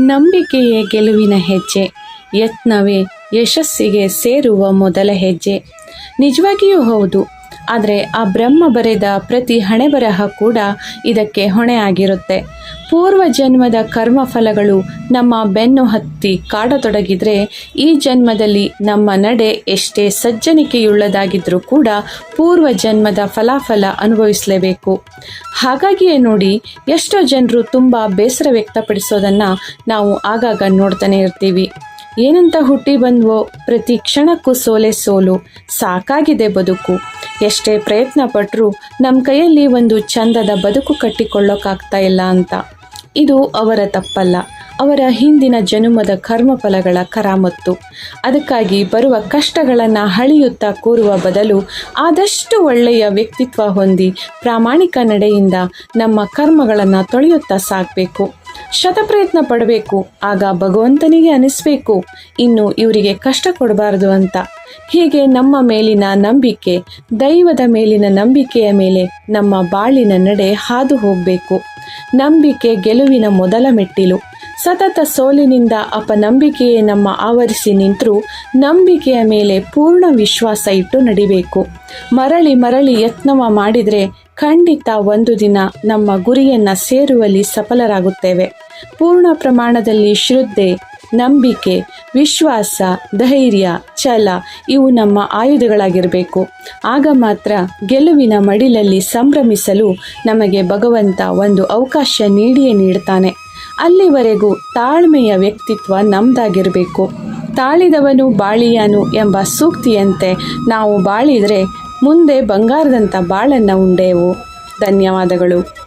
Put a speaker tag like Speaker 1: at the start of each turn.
Speaker 1: ನಂಬಿಕೆಯೇ ಗೆಲುವಿನ ಹೆಜ್ಜೆ ಯತ್ನವೇ ಯಶಸ್ಸಿಗೆ ಸೇರುವ ಮೊದಲ ಹೆಜ್ಜೆ. ನಿಜವಾಗಿಯೂ ಹೌದು ಆದರೆ ಆ ಬ್ರಹ್ಮ ಬರೆದ ಪ್ರತಿ ಹಣೆ ಬರಹ ಕೂಡ ಇದಕ್ಕೆ ಹೊಣೆ ಆಗಿರುತ್ತೆ ಪೂರ್ವ ಜನ್ಮದ ಕರ್ಮಫಲಗಳು ನಮ್ಮ ಬೆನ್ನು ಹತ್ತಿ ಕಾಡತೊಡಗಿದ್ರೆ ಈ ಜನ್ಮದಲ್ಲಿ ನಮ್ಮ ನಡೆ ಎಷ್ಟೇ ಸಜ್ಜನಿಕೆಯುಳ್ಳದಾಗಿದ್ರೂ ಕೂಡ ಪೂರ್ವ ಜನ್ಮದ ಫಲಾಫಲ ಅನುಭವಿಸಲೇಬೇಕು. ಹಾಗಾಗಿಯೇ ನೋಡಿ, ಎಷ್ಟೋ ಜನರು ತುಂಬ ಬೇಸರ ವ್ಯಕ್ತಪಡಿಸೋದನ್ನು ನಾವು ಆಗಾಗ ನೋಡ್ತಾನೆ ಇರ್ತೀವಿ. ಏನಂತ ಹುಟ್ಟಿ ಬಂದ್ವೋ, ಪ್ರತಿ ಕ್ಷಣಕ್ಕೂ ಸೋಲೆ ಸೋಲು, ಸಾಕಾಗಿದೆ ಬದುಕು. ಎಷ್ಟೇ ಪ್ರಯತ್ನ ಪಟ್ಟರೂ ನಮ್ಮ ಕೈಯಲ್ಲಿ ಒಂದು ಚಂದದ ಬದುಕು ಕಟ್ಟಿಕೊಳ್ಳೋಕ್ಕಾಗ್ತಾ ಇಲ್ಲ ಅಂತ. ಇದು ಅವರ ತಪ್ಪಲ್ಲ. ಅವರ ಹಿಂದಿನ ಜನುಮದ ಕರ್ಮಫಲಗಳ ಕರಾಮತ್ತು. ಅದಕ್ಕಾಗಿ ಬರುವ ಕಷ್ಟಗಳನ್ನು ಹಳಿಯುತ್ತಾ ಕೂರುವ ಬದಲು ಆದಷ್ಟು ಒಳ್ಳೆಯ ವ್ಯಕ್ತಿತ್ವ ಹೊಂದಿ ಪ್ರಾಮಾಣಿಕ ನಡೆಯಿಂದ ನಮ್ಮ ಕರ್ಮಗಳನ್ನು ತೊಳೆಯುತ್ತಾ ಸಾಗಬೇಕು. ಶತಪ್ರಯತ್ನ ಪಡಬೇಕು. ಆಗ ಭಗವಂತನಿಗೆ ಅನಿಸ್ಬೇಕು. ಇನ್ನು ಇವರಿಗೆ ಕಷ್ಟ ಕೊಡಬಾರದು ಅಂತ. ಹೀಗೆ ನಮ್ಮ ಮೇಲಿನ ನಂಬಿಕೆ, ದೈವದ ಮೇಲಿನ ನಂಬಿಕೆಯ ಮೇಲೆ ನಮ್ಮ ಬಾಳಿನ ನಡೆ ಹಾದು ಹೋಗಬೇಕು. ನಂಬಿಕೆ ಗೆಲುವಿನ ಮೊದಲ ಮೆಟ್ಟಿಲು. ಸತತ ಸೋಲಿನಿಂದ ಅಪನಂಬಿಕೆಯೇ ನಮ್ಮ ಆವರಿಸಿ ನಿಂತರೂ ನಂಬಿಕೆಯ ಮೇಲೆ ಪೂರ್ಣ ವಿಶ್ವಾಸ ಇಟ್ಟು ನಡಿಬೇಕು. ಮರಳಿ ಮರಳಿ ಯತ್ನವ ಮಾಡಿದರೆ ಖಂಡಿತ ಒಂದು ದಿನ ನಮ್ಮ ಗುರಿಯನ್ನ ಸೇರುವಲ್ಲಿ ಸಫಲರಾಗುತ್ತೇವೆ. ಪೂರ್ಣ ಪ್ರಮಾಣದಲ್ಲಿ ಶ್ರದ್ಧೆ ನಂಬಿಕೆ, ವಿಶ್ವಾಸ, ಧೈರ್ಯ, ಛಲ ಇವು ನಮ್ಮ ಆಯುಧಗಳಾಗಿರಬೇಕು. ಆಗ ಮಾತ್ರ ಗೆಲುವಿನ ಮಡಿಲಲ್ಲಿ ಸಂಭ್ರಮಿಸಲು ನಮಗೆ ಭಗವಂತ ಒಂದು ಅವಕಾಶ ನೀಡಿಯೇ ನೀಡ್ತಾನೆ. ಅಲ್ಲಿವರೆಗೂ ತಾಳ್ಮೆಯ ವ್ಯಕ್ತಿತ್ವ ನಮ್ದಾಗಿರಬೇಕು. ತಾಳಿದವನು ಬಾಳಿಯಾನು ಎಂಬ ಸೂಕ್ತಿಯಂತೆ ನಾವು ಬಾಳಿದರೆ ಮುಂದೆ ಬಂಗಾರದಂಥ ಬಾಳನ್ನು ಉಂಡೆವು. ಧನ್ಯವಾದಗಳು.